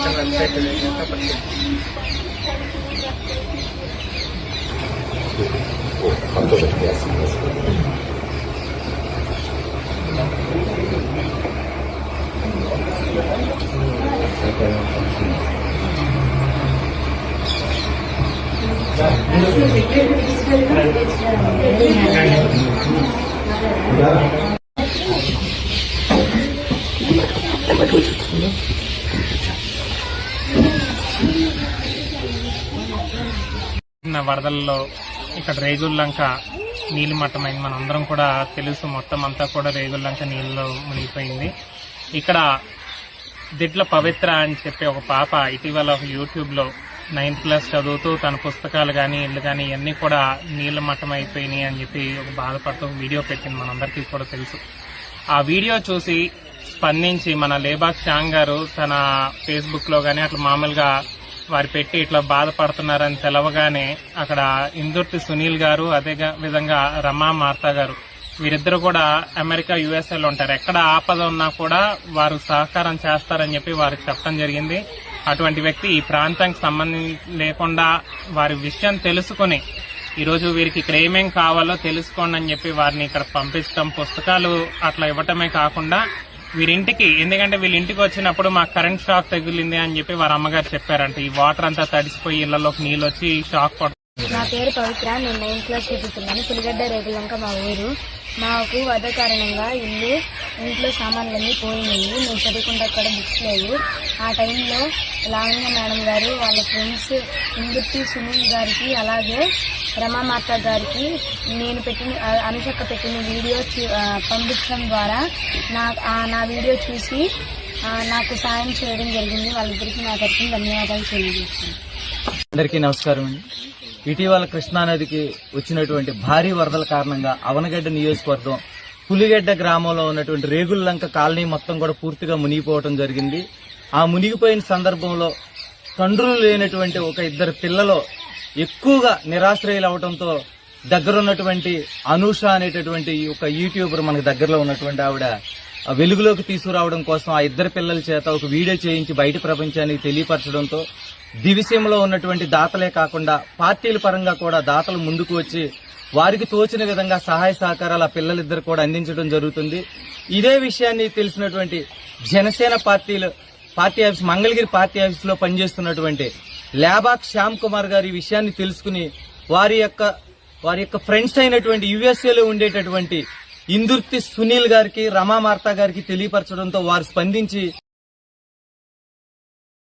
tsaka second na kapatid. Yeah. వరదల్లో ఇక్కడ రేగుల్లంక నీళ్ళు మట్టమైంది. మనందరం కూడా తెలుసు మొత్తం అంతా కూడా రేగుల్లంక నీళ్ళలో మునిగిపోయింది. ఇక్కడ దిట్ల పవిత్ర అని చెప్పి ఒక పాప ఇటీవల ఒక యూట్యూబ్లో నైన్త్ క్లాస్ చదువుతూ తన పుస్తకాలు కానీ ఇల్లు కానీ ఇవన్నీ కూడా నీళ్ళ మట్టం అయిపోయినాయి అని చెప్పి ఒక బాధపడుతూ వీడియో పెట్టింది. మనందరికీ కూడా తెలుసు. ఆ వీడియో చూసి స్పందించి మన లేబాక్ షాంగ్ గారు తన ఫేస్బుక్లో కానీ అట్లా మామూలుగా వారు పెట్టి ఇట్లా బాధపడుతున్నారని తెలవగానే అక్కడ ఇందుర్తి సునీల్ గారు అదే విధంగా రమా మార్తా గారు వీరిద్దరు కూడా అమెరికా యుఎస్ఏలో ఉంటారు. ఎక్కడ ఆపద ఉన్నా కూడా వారు సహకారం చేస్తారని చెప్పి వారికి చెప్పడం జరిగింది. అటువంటి వ్యక్తి ఈ ప్రాంతానికి సంబంధం లేకుండా వారి విషయం తెలుసుకుని ఈరోజు వీరికి ఇక్కడ ఏమేం కావాలో తెలుసుకోండి అని చెప్పి వారిని ఇక్కడ పంపించడం పుస్తకాలు అట్లా ఇవ్వటమే కాకుండా వీరింటికి ఎందుకంటే వీళ్ళ ఇంటికి వచ్చినప్పుడు మాకు కరెంట్ షాక్ తగిలింది అని చెప్పి వారి అమ్మగారు చెప్పారంట. ఈ వాటర్ అంతా తడిసిపోయి ఇళ్ళలోకి నీళ్ళు వచ్చి షాక్ పడుతుంది నా పేరు పవిత్ర. నేను నైన్త్ క్లాస్ చదువుతున్నాను. పులిగడ్డ రేగులంక మా ఊరు. మాకు అదే కారణంగా ఇల్లు ఇంట్లో సామాన్లన్నీ పోయినాయి. మేము చదువుకుంటే అక్కడ బుక్స్ లేవు. ఆ టైంలో లావణ్య మేడం గారు వాళ్ళ ఫ్రెండ్స్ ఇందుర్తి సునీల్ గారికి అలాగే రమామాత గారికి నేను పెట్టిన అనుషక్క పెట్టిన వీడియో చూ- పంపించడం ద్వారా నా నా వీడియో చూసి నాకు సాయం చేయడం జరిగింది. వాళ్ళిద్దరికీ నా తరఫున ధన్యవాదాలు తెలియజేస్తాను అందరికీ నమస్కారం అండి. ఇటీవల కృష్ణానదికి వచ్చినటువంటి భారీ వరదల కారణంగా అవనగడ్డ నియోజకవర్గం పులిగడ్డ గ్రామంలో ఉన్నటువంటి రేగుల్లంక కాలనీ మొత్తం కూడా పూర్తిగా మునిగిపోవడం జరిగింది. ఆ మునిగిపోయిన సందర్భంలో తండ్రులు లేనటువంటి ఒక ఇద్దరు పిల్లలు ఎక్కువగా నిరాశ్రయులు అవడంతో దగ్గరున్నటువంటి అనూష అనేటటువంటి ఒక యూట్యూబర్ మనకు దగ్గరలో ఉన్నటువంటి ఆవిడ వెలుగులోకి తీసుకురావడం కోసం ఆ ఇద్దరు పిల్లల చేత ఒక వీడియో చేయించి బయట ప్రపంచానికి తెలియపరచడంతో దివిసీమలో ఉన్నటువంటి దాతలే కాకుండా పార్టీల పరంగా కూడా దాతలు ముందుకు వచ్చి వారికి తోచిన విధంగా సహాయ సహకారాలు ఆ పిల్లలిద్దరు కూడా అందించడం జరుగుతుంది. ఇదే విషయాన్ని తెలిసినటువంటి జనసేన పార్టీలు పార్టీ ఆఫీస్ మంగళగిరి పార్టీ ఆఫీస్లో పనిచేస్తున్నటువంటి లేబాక్ శ్యామ్ కుమార్ గారి ఈ విషయాన్ని తెలుసుకుని వారి యొక్క వారి యొక్క ఫ్రెండ్స్ అయినటువంటి యుఎస్ఏలో ఉండేటటువంటి ఇందుర్తి సునీల్ గారికి రమామార్త గారికి తెలియపరచడంతో వారు స్పందించి